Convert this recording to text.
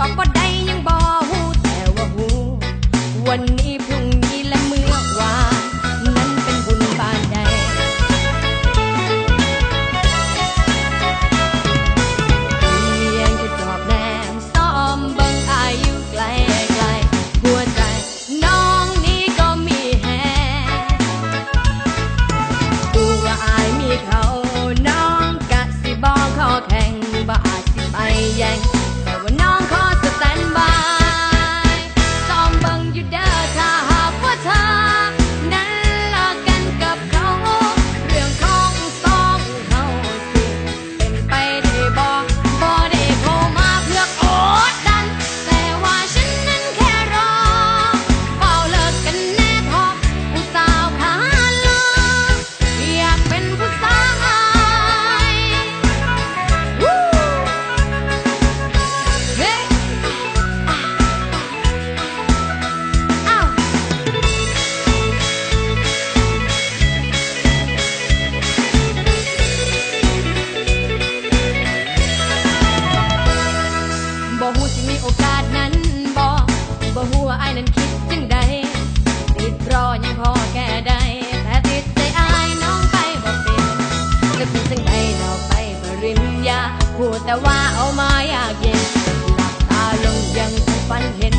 ออกบ่ได้ยังบ่ฮู้แต่ว่าฮู้วันนี้ โอกาสนั้นบอกบ่หัวไอ้นั้นคิดจังใดติดรอยังพอแก้ไดแต่ติดใจอายน้องไปบ่เป็นจะคิดจังใดดอกไปปริญญาพูดแต่ว่าเอามายากเย็นหลับตาลงยังฝันเห็น